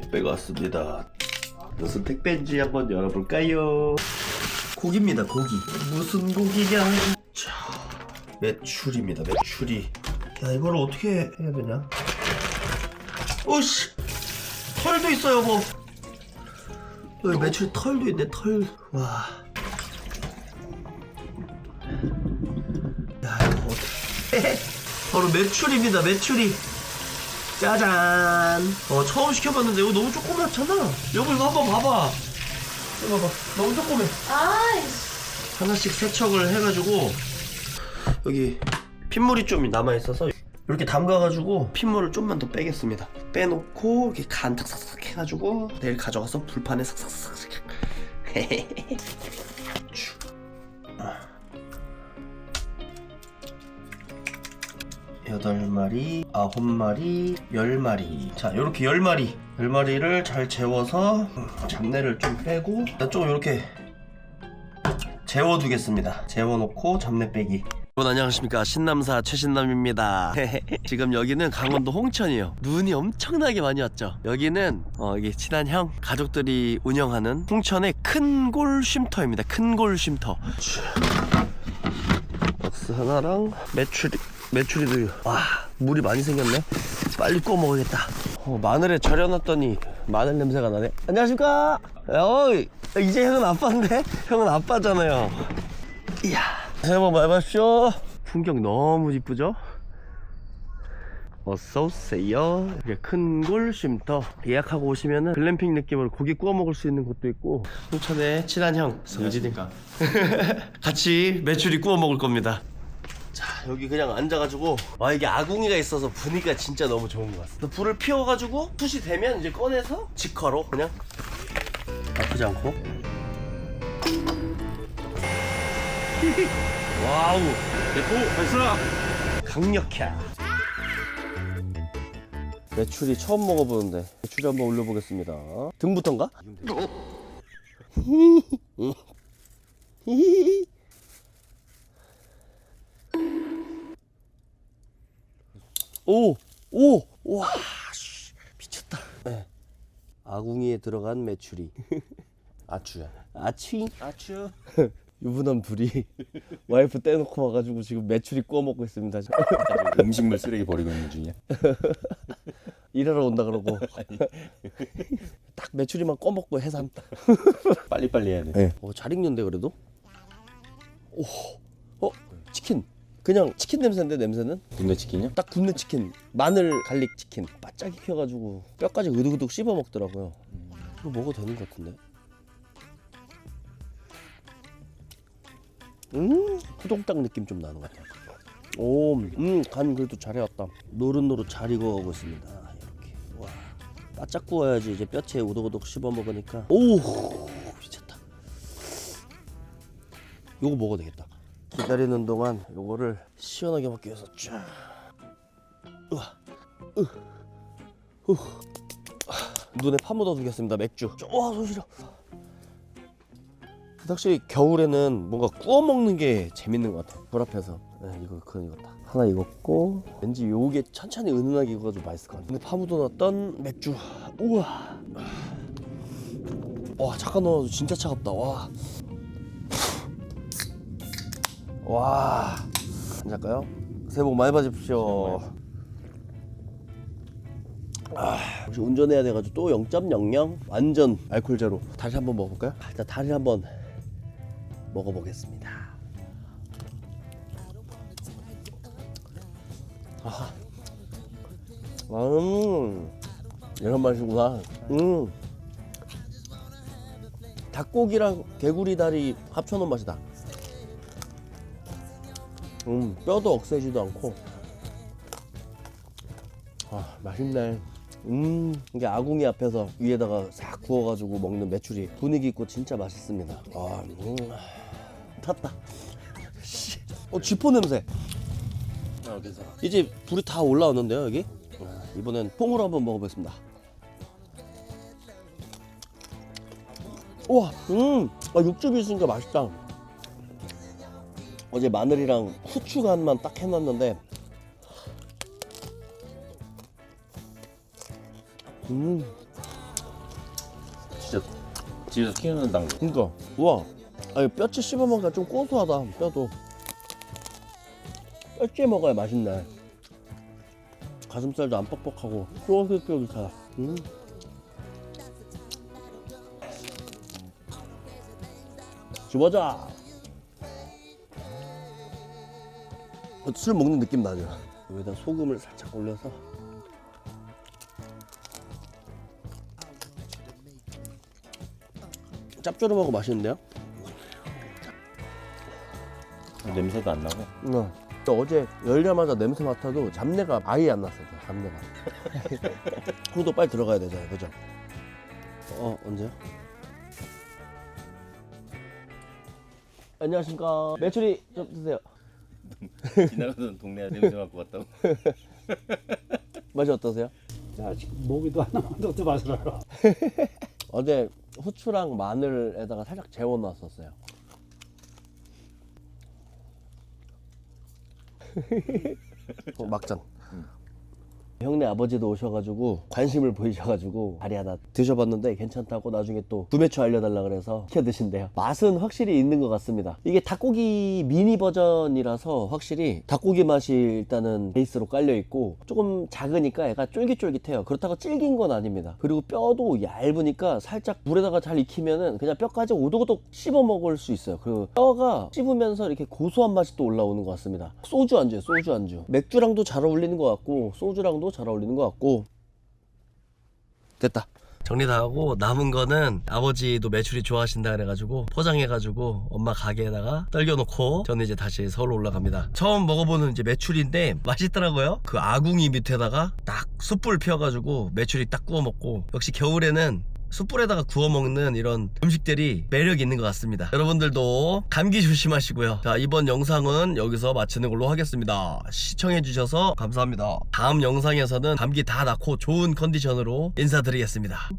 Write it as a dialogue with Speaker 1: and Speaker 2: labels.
Speaker 1: 택배가 왔습니다. 무슨 택배인지 한번 열어볼까요? 고기입니다, 고기. 무슨 고기냐? 자, 메추리입니다, 메추리. 야, 이걸 어떻게 해야 되냐? 오씨! 털도 있어요, 뭐. 여기 메추리 털도 있네, 털. 와. 야, 이거 어떻게. 바로 메추리입니다, 메추리. 짜잔. 어, 처음 시켜봤는데 이거 너무 조그맣잖아. 여보 이거 한번 봐봐. 이거 봐봐. 너무 조그매.
Speaker 2: 아이씨.
Speaker 1: 하나씩 세척을 해가지고 여기 핏물이 좀 남아있어서 이렇게 담가가지고 핏물을 좀만 더 빼겠습니다. 빼놓고 이렇게 간 탁삭삭 해가지고 내일 가져가서 불판에 삭삭삭. 여덟 마리, 아홉 마리, 열 마리. 자, 이렇게 열 마리, 열 마리를 잘 재워서 잡내를 좀 빼고 일단 좀 이렇게 재워두겠습니다. 재워놓고 잡내 빼기. 여러분 안녕하십니까 신남사 최신남입니다. 지금 여기는 강원도 홍천이에요. 눈이 엄청나게 많이 왔죠. 여기는 어, 여기 친한 형 가족들이 운영하는 홍천의 큰골 쉼터입니다. 큰골 쉼터. 박스 하나랑 메추리 메추리들 와 물이 많이 생겼네. 빨리 구워 먹어야겠다. 어, 마늘에 절여놨더니 마늘 냄새가 나네. 안녕하십니까? 어이 이제 형은 아빠인데 형은 아빠잖아요. 이야 새해 복 많이 받으십시오. 풍경 너무 이쁘죠? 어서 오세요. 이게 큰골 쉼터 예약하고 오시면은 글램핑 느낌으로 고기 구워 먹을 수 있는 곳도 있고 홍천의 친한 형 성진이가 같이 메추리 구워 먹을 겁니다. 자 여기 그냥 앉아가지고 와 이게 아궁이가 있어서 분위기가 진짜 너무 좋은 것 같습니다. 불을 피워가지고 숯이 되면 이제 꺼내서 직화로 그냥 나쁘지 않고. 와우. 대포 발사. 강력해 메추리 처음 먹어보는데 메추리 한번 올려보겠습니다. 등부터인가? 오! 오! 와! 씨, 미쳤다. 네. 아궁이에 들어간 메추리. 아추야. 아추. 아추. 유부남 둘이 와이프 떼놓고 와가지고 지금 메추리 구워 먹고 있습니다.
Speaker 3: 음식물 쓰레기 버리고 있는 중이야.
Speaker 1: 일하러 온다 그러고 딱 메추리만 꺼 먹고 해산.
Speaker 3: 빨리빨리 해야 돼.
Speaker 1: 네. 어, 잘 익는데 그래도? 오, 어 치킨. 그냥 치킨 냄새인데 냄새는?
Speaker 3: 군대 치킨이요?
Speaker 1: 딱 굽는 치킨. 마늘 갈릭 치킨. 바짝 익혀가지고 뼈까지 으득으득 씹어 먹더라고요. 이거 먹어도 되는 것 같은데? 음 후동딱 느낌 좀 나는 것 같아요. 오음간 그래도 잘 해왔다. 노릇노릇 잘 익어가고 있습니다. 이렇게. 와. 바짝 구워야지 이제 뼈채 우덕우덕 씹어 먹으니까. 오 미쳤다. 요거 먹어도 되겠다 기다리는 동안 요거를 시원하게 먹기 위해서 쫙. 우와 으, 후. 아, 눈에 파묻어 두겠습니다 맥주. 와 손실어 확실히 겨울에는 뭔가 구워 먹는 게 재밌는 것 같아 불 앞에서. 네, 이거 그건 이거다. 하나 익었고 왠지 요게 천천히 은은하게 익어가지고 맛있을 것 같아 눈에 파묻어 놨던 맥주. 우와. 와 잠깐 넣어도 진짜 차갑다. 와 와, 앉을까요? 새해 복 많이 받으십시오. 아, 혹시 운전해야 돼가지고 또 0.00 완전 알콜 제로. 다시 한번 먹어볼까요? 아, 일단 다리 한번 먹어보겠습니다. 아, 음, 이런 맛이구나. 음, 닭고기랑 개구리 다리 합쳐놓은 맛이다. 음, 뼈도 억세지도 않고. 아 맛있네. 음 이게 아궁이 앞에서 위에다가 싹 구워가지고 먹는 메추리. 분위기 있고 진짜 맛있습니다. 아 음. 탔다. 씨. 어 쥐포 냄새.
Speaker 3: 아, 괜찮아.
Speaker 1: 이제 불이 다 올라왔는데요 여기? 아, 이번엔 퐁으로 한번 먹어보겠습니다. 우와 음. 아, 육즙이 있으니까 맛있다 어제 마늘이랑 후추 간만 딱 해놨는데 음.
Speaker 3: 진짜 집에서 키우는 당근.
Speaker 1: 그니까. 우와. 아니 뼈째 씹어 먹으니까 좀 고소하다 뼈도. 뼈째 먹어야 맛있네. 가슴살도 안 뻑뻑하고 쫄깃쫄깃하다. 음. 집어자 술 먹는 느낌 나죠 여기다 소금을 살짝 올려서 짭조름하고 맛있는데요?
Speaker 3: 냄새도 안 나고.
Speaker 1: 응. 저 어제 열자마자 냄새 맡아도 잡내가 아예 안 났어요. 잡내가. 형도 빨리 들어가야 되잖아요. 그죠? 어, 언제요? 안녕하십니까. 매출이 좀 드세요.
Speaker 3: 지나가던 동네에 냄새 맡고 왔다고.
Speaker 1: 맛이 어떠세요?
Speaker 4: 자, 지금 모기도 하나 또 맛을 알아.
Speaker 1: 어제 후추랑 마늘에다가 살짝 재워 놨었어요. 어, 막장. 형네 아버지도 오셔가지고 관심을 보이셔가지고 다리 하나 드셔봤는데 괜찮다고 나중에 또 구매처 알려달라 그래서 시켜 드신대요. 맛은 확실히 있는 것 같습니다. 이게 닭고기 미니 버전이라서 확실히 닭고기 맛이 일단은 베이스로 깔려 있고 조금 작으니까 애가 쫄깃쫄깃해요. 그렇다고 질긴 건 아닙니다. 그리고 뼈도 얇으니까 살짝 물에다가 잘 익히면은 그냥 뼈까지 오독오독 씹어 먹을 수 있어요. 그 뼈가 씹으면서 이렇게 고소한 맛이 또 올라오는 것 같습니다. 소주 안주예요, 소주 안주. 맥주랑도 잘 어울리는 것 같고 소주랑도 잘 어울리는 것 같고 됐다. 정리 다 하고 남은 거는 아버지도 매출이 좋아하신다 그래가지고 포장해가지고 엄마 가게에다가 떨겨놓고 저는 이제 다시 서울 올라갑니다. 처음 먹어보는 이제 매출인데 맛있더라고요. 그 아궁이 밑에다가 딱 숯불 피워가지고 매출이 딱 구워 먹고 역시 겨울에는 숯불에다가 구워 먹는 이런 음식들이 매력 있는 것 같습니다. 여러분들도 감기 조심하시고요. 자 이번 영상은 여기서 마치는 걸로 하겠습니다. 시청해주셔서 감사합니다. 다음 영상에서는 감기 다 낫고 좋은 컨디션으로 인사드리겠습니다.